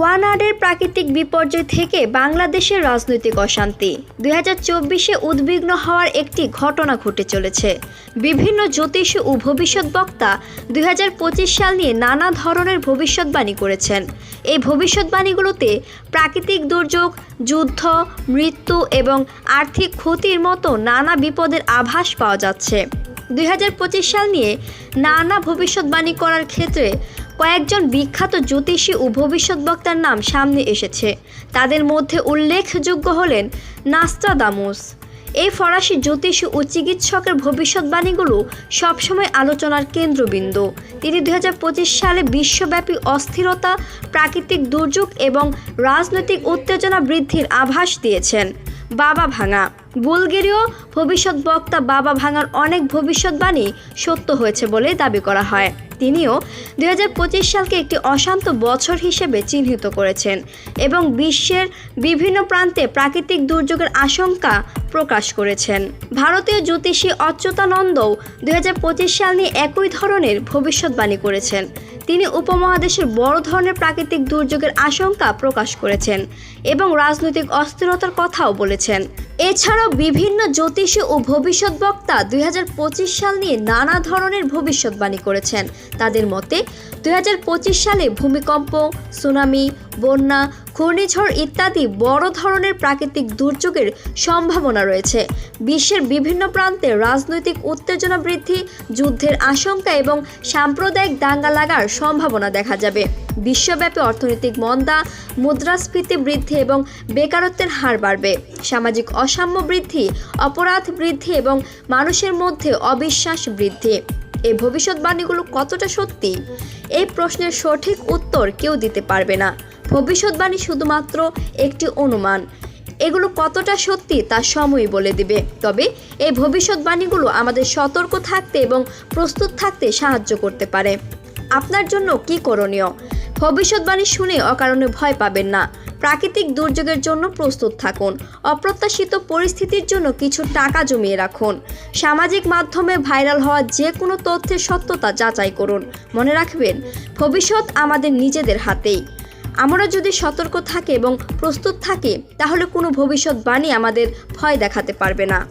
ওয়ানাডের প্রাকৃতিক বিপর্যয় থেকে বাংলাদেশের রাজনৈতিক অশান্তি। দুই হাজার চব্বিশে উদ্বিগ্ন হওয়ার একটি ঘটনা ঘটে চলেছে। বিভিন্ন জ্যোতিষ ও ভবিষ্যৎ বক্তা দুই হাজার পঁচিশ সাল নিয়ে নানা ধরনের ভবিষ্যৎবাণী করেছেন। এই ভবিষ্যৎবাণীগুলোতে প্রাকৃতিক দুর্যোগ, যুদ্ধ, মৃত্যু এবং আর্থিক ক্ষতির মতো নানা বিপদের আভাস পাওয়া যাচ্ছে। দুই হাজার পঁচিশ সাল নিয়ে নানা ভবিষ্যৎবাণী করার ক্ষেত্রে কয়েকজন বিখ্যাত জ্যোতিষী ও ভবিষ্যৎ বক্তার নাম সামনে এসেছে। তাদের মধ্যে উল্লেখযোগ্য হলেন নাস্ট্রাদামুস এই ফরাসি জ্যোতিষী ও চিকিৎসকের ভবিষ্যৎবাণীগুলো সবসময় আলোচনার কেন্দ্রবিন্দু। তিনি দু হাজার পঁচিশ সালে বিশ্বব্যাপী অস্থিরতা, প্রাকৃতিক দুর্যোগ এবং রাজনৈতিক উত্তেজনা বৃদ্ধির আভাস দিয়েছেন। বাবা ভাঙা। বুলগেরীয় ভবিষ্যৎ বক্তা বাবা ভাঙার অনেক ভবিষ্যৎবাণী সত্য হয়েছে বলে দাবি করা হয়। তিনিও দু হাজার পঁচিশ সালকে একটি অশান্ত বছর হিসেবে চিহ্নিত করেছেন এবং বিশ্বের বিভিন্ন প্রান্তে প্রাকৃতিক দুর্যোগের আশঙ্কা প্রকাশ করেছেন। ভারতীয় জ্যোতিষী অচ্যুতানন্দও দুই সাল নিয়ে একই ধরনের ভবিষ্যৎবাণী করেছেন। তিনি উপমহাদেশের বড় ধরনের প্রাকৃতিক দুর্যোগের আশঙ্কা প্রকাশ করেছেন এবং রাজনৈতিক অস্থিরতার কথাও বলেছেন। এছাড়াও বিভিন্ন জ্যোতিষী ও ভবিষ্যৎ বক্তা দুই হাজার পঁচিশ সাল নিয়ে নানা ধরনের ভবিষ্যৎবাণী করেছেন। তাদের মতে, দুই হাজার পঁচিশ সালে ভূমিকম্প, সুনামি, বন্যা ঘূর্ণিঝড় ইত্যাদি বড় ধরনের প্রাকৃতিক দুর্যোগের সম্ভাবনা রয়েছে। বিশ্বের বিভিন্ন প্রান্তে রাজনৈতিক উত্তেজনা বৃদ্ধি, যুদ্ধের আশঙ্কা এবং সাম্প্রদায়িক দাঙ্গা লাগার সম্ভাবনা দেখা যাবে। বিশ্বব্যাপী অর্থনৈতিক মন্দা, মুদ্রাস্ফীতি বৃদ্ধি এবং বেকারত্বের হার বাড়বে। সামাজিক অসাম্য বৃদ্ধি, অপরাধ বৃদ্ধি এবং মানুষের মধ্যে অবিশ্বাস বৃদ্ধি। এই ভবিষ্যৎবাণীগুলো কতটা সত্যি? এই প্রশ্নের সঠিক উত্তর কেউ দিতে পারবে না। ভবিষ্যৎবাণী শুধুমাত্র একটি অনুমান। এগুলো কতটা সত্যি তা সময় বলে দিবে। তবে এই ভবিষ্যৎবাণীগুলো আমাদের সতর্ক থাকতে এবং প্রস্তুত থাকতে সাহায্য করতে পারে। আপনার জন্য কি করণীয়? ভবিষ্যৎবাণী শুনে অকারণে ভয় পাবেন না। প্রাকৃতিক দুর্যোগের জন্য প্রস্তুত থাকুন। অপ্রত্যাশিত পরিস্থিতির জন্য কিছু টাকা জমিয়ে রাখুন। সামাজিক মাধ্যমে ভাইরাল হওয়া যে কোনো তথ্যের সত্যতা যাচাই করুন। মনে রাখবেন, ভবিষ্যৎ আমাদের নিজেদের হাতেই। আমরা যদি সতর্ক থাকে এবং প্রস্তুত থাকি, তাহলে কোনো ভবিষ্যৎবাণী আমাদের ভয় দেখাতে পারবে না।